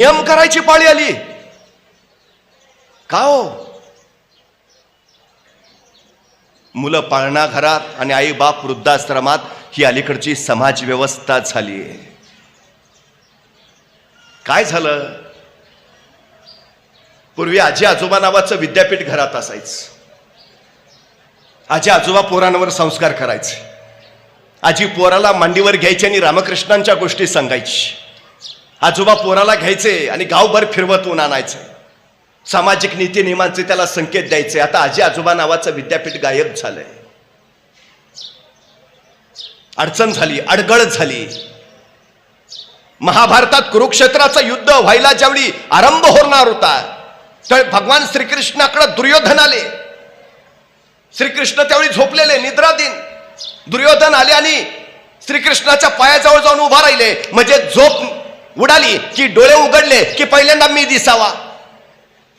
नियम करायची पाळी आली. का हो? मुलं पाळणा घरात आणि आई बाप वृद्धाश्रमात ही अलीकडची समाज व्यवस्था झाली काय झालं? पूर्वी आजी आजोबा नावाचं विद्यापीठ घरात असायचं. आजी आजोबा पोरांवर संस्कार करायचे. आजी पोराला मांडीवर घ्यायची आणि रामकृष्णांच्या गोष्टी सांगायची. आजोबा पोराला घ्यायचे आणि गावभर फिरवतून आणायचे. सामाजिक नीती नियमांचे त्याला संकेत द्यायचे. आता आजी आजोबा नावाचं विद्यापीठ गायब झालंय. अडचण झाली अडगळ झाली. महाभारतात कुरुक्षेत्राचं युद्ध व्हायला ज्यावेळी आरंभ होणार होता तर भगवान श्रीकृष्णाकडे दुर्योधन आले. श्रीकृष्ण त्यावेळी झोपलेले निद्राधीन. दुर्योधन आले आणि श्रीकृष्णाच्या पायाजवळ जाऊन उभा राहिले. म्हणजे झोप उडाली की डोळे उघडले की पहिल्यांदा मी दिसावा.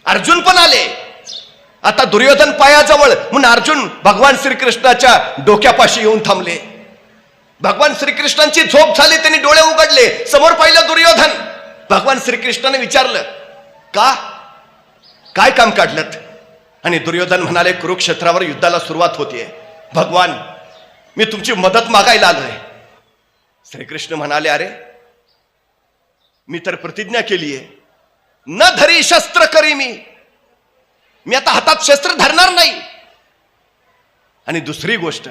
अर्जुन पण आले. आता दुर्योधन पायाजवळ म्हणून अर्जुन भगवान श्रीकृष्णाच्या डोक्यापाशी येऊन थांबले. भगवान श्रीकृष्णांची झोप झाली त्यांनी डोळे उघडले. समोर पाहिलं दुर्योधन. भगवान श्रीकृष्णाने विचारलं का? काय काम काढलं आणि दुर्योधन म्हणाले कुरुक्षेत्रावर युद्धाला सुरुवात होतीये. भगवान मी तुमची मदत मागायला आलोय. श्रीकृष्ण म्हणाले अरे मी तर प्रतिज्ञा केली आहे. न धरी शस्त्र करी मी. मी आता हातात शस्त्र धरणार नाही. आणि दुसरी गोष्ट